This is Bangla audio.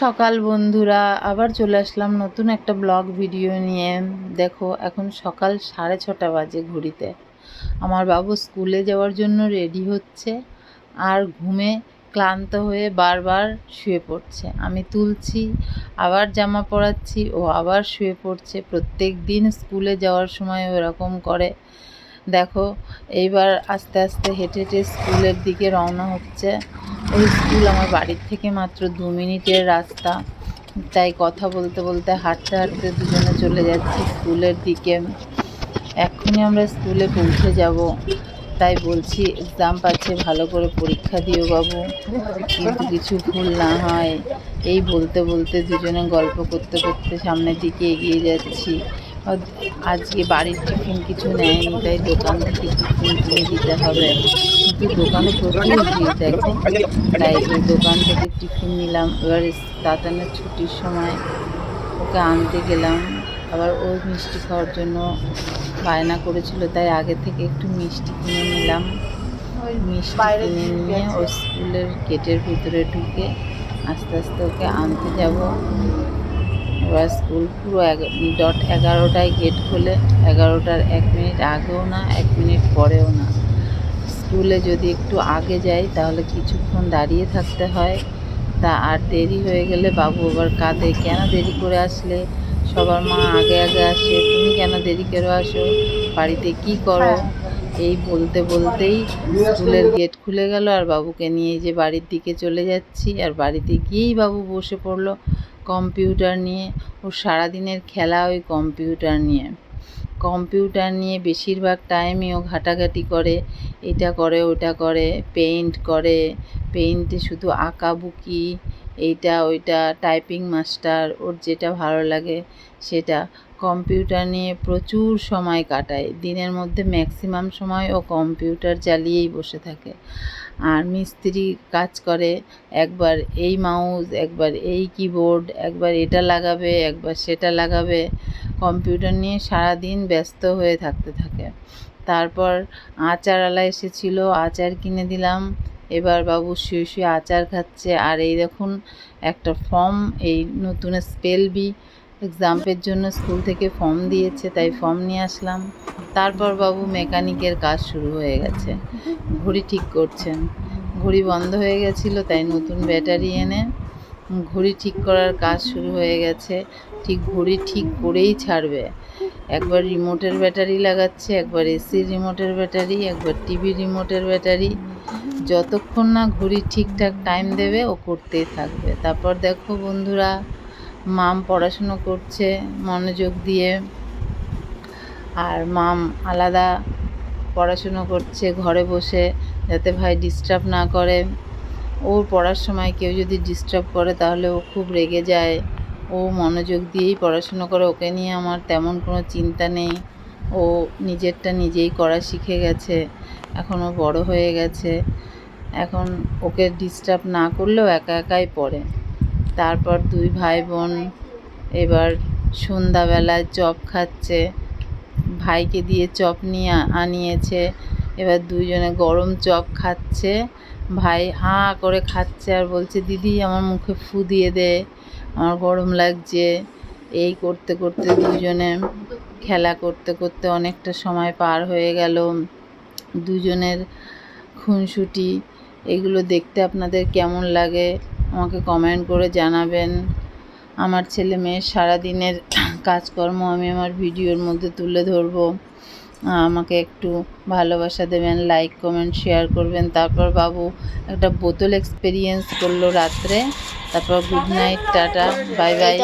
সকাল বন্ধুরা, আবার চলে আসলাম নতুন একটা ব্লগ ভিডিও নিয়ে। দেখো, এখন সকাল সাড়ে ছটা বাজে ঘড়িতে। আমার বাবু স্কুলে যাওয়ার জন্য রেডি হচ্ছে আর ঘুমে ক্লান্ত হয়ে বারবার শুয়ে পড়ছে। আমি তুলছি, আবার জামা পরাচ্ছি, ও আবার শুয়ে পড়ছে। প্রত্যেক দিন স্কুলে যাওয়ার সময় ওরকম করে। দেখো, এইবার আস্তে আস্তে হেঁটে হেঁটে স্কুলের দিকে রওনা হচ্ছে। ওই স্কুল আমার বাড়ির থেকে মাত্র দু মিনিটের রাস্তা। তাই কথা বলতে বলতে হাঁটতে হাঁটতে দুজনে চলে যাচ্ছি স্কুলের দিকে। এক্ষুনি আমরা স্কুলে পৌঁছে যাব। তাই বলছি এক্সাম পাচ্ছে, ভালো করে পরীক্ষা দিও বাবু। কিন্তু কিছু ভুল না হয়। এই বলতে বলতে দুজনে গল্প করতে করতে সামনের দিকে এগিয়ে যাচ্ছি। আজকে বাড়ির টিফিন কিছু নেয়নি তাই দোকান থেকে টিফিন কিনে দিতে হবে। কিন্তু দোকানে প্রচুর ভিড় দেখো তাই ওই দোকান থেকে টিফিন নিলাম। এবার দাদানের ছুটির সময় ওকে আনতে গেলাম। আবার ও মিষ্টি খাওয়ার জন্য বায়না করেছিল তাই আগে থেকে একটু মিষ্টি কিনে নিলাম। মিষ্টি কিনে নিয়ে ও স্কুলের গেটের ভিতরে ঢুকে আস্তে আস্তে ওকে আনতে যাব। এবার স্কুল পুরো ডট এগারোটায় গেট খোলে। এগারোটার এক মিনিট আগেও না, এক মিনিট পরেও না। স্কুলে যদি একটু আগে যাই, তাহলে কিছুক্ষণ দাঁড়িয়ে থাকতে হয়। তা আর দেরি হয়ে গেলে বাবু আবার কাঁদে, কেন দেরি করে আসলে? সবার মা আগে আগে আসে, তুমি কেন দেরি করে আসো? বাড়িতে কি করো? এই বলতে বলতেই স্কুলের গেট খুলে গেল, আর বাবুকে নিয়ে যে বাড়ির দিকে চলে যাচ্ছি। আর বাড়িতে গিয়েই বাবু বসে পড়ল। কম্পিউটার নিয়ে ওর সারাদিনের খেলা ওই কম্পিউটার নিয়ে। কম্পিউটার নিয়ে বেশিরভাগ টাইমই ও ঘাটাঘাটি করে, এটা করে, ওটা করে পেইন্ট করে পেইন্টে শুধু আঁকাবুকি এইটা, ওইটা টাইপিং মাস্টার ওর যেটা ভালো লাগে সেটা। কম্পিউটার নিয়ে প্রচুর সময় কাটায়। দিনের মধ্যে ম্যাক্সিমাম সময় ও কম্পিউটার চালিয়েই বসে থাকে। আর মিস্ত্রি কাজ করে, একবার এই মাউস একবার এই কিবোর্ড একবার এটা লাগাবে, একবার সেটা লাগাবে। কম্পিউটার নিয়ে সারা দিন ব্যস্ত হয়ে থাকতে থাকে। তারপর আচারওয়ালা এসেছিল, আচার কিনে দিলাম। এবার বাবু শুয়ে শুয়ে আচার খাচ্ছে। আর এই দেখুন, একটা ফর্ম এই নতুন স্পেল বি এক্সাম্পের জন্য স্কুল থেকে ফর্ম দিয়েছে, তাই ফর্ম নিয়ে আসলাম। তারপর বাবু মেকানিকের কাজ শুরু হয়ে গেছে। ঘড়ি ঠিক করছেন। ঘড়ি বন্ধ হয়ে গেছিল, তাই নতুন ব্যাটারি এনে ঘড়ি ঠিক করার কাজ শুরু হয়ে গেছে। ঠিক ঘড়ি ঠিক করেই ছাড়বে। একবার রিমোটের ব্যাটারি লাগাচ্ছে, একবার এসির রিমোটের ব্যাটারি, একবার টিভি রিমোটের ব্যাটারি। যতক্ষণ না ঘড়ি ঠিকঠাক টাইম দেবে, ও করতেই থাকবে। তারপর দেখো বন্ধুরা, মাম পড়াশুনো করছে মনোযোগ দিয়ে। আর মাম আলাদা পড়াশুনো করছে ঘরে বসে, যাতে ভাই ডিস্টার্ব না করে। ওর পড়ার সময় কেউ যদি ডিস্টার্ব করে, তাহলে ও খুব রেগে যায়। ও মনোযোগ দিয়েই পড়াশুনো করে, ওকে নিয়ে আমার তেমন কোনো চিন্তা নেই। ও নিজেরটা নিজেই করা শিখে গেছে। এখনও বড় হয়ে গেছে। এখন ওকে ডিস্টার্ব না করলেও একা একাই পড়ে। তারপর দুই ভাই বোন এবার সন্ধ্যাবেলায় চপ খাচ্ছে। ভাইকে দিয়ে চপ নিয়ে আনিয়েছে। এবার দুইজনে গরম চপ খাচ্ছে। ভাই হাঁ করে খাচ্ছে আর বলছে, দিদি, আমার মুখে ফু দিয়ে দে। আমার গরম লাগছে। এই করতে করতে দুজনে খেলা করতে করতে অনেকটা সময় পার হয়ে গেল। দুজনের খুনসুটি, এগুলো দেখতে আপনাদের কেমন লাগে? আমাকে কমেন্ট করে জানাবেন। আমার ছেলে মেয়ের সারাদিনের কাজকর্ম আমি আমার ভিডিওর মধ্যে তুলে ধরবো। আমাকে একটু ভালোবাসা দেবেন লাইক কমেন্ট শেয়ার করবেন। তারপর বাবু একটা বোতল এক্সপিরিয়েন্স করল রাত্রে। তারপর good night tata bye bye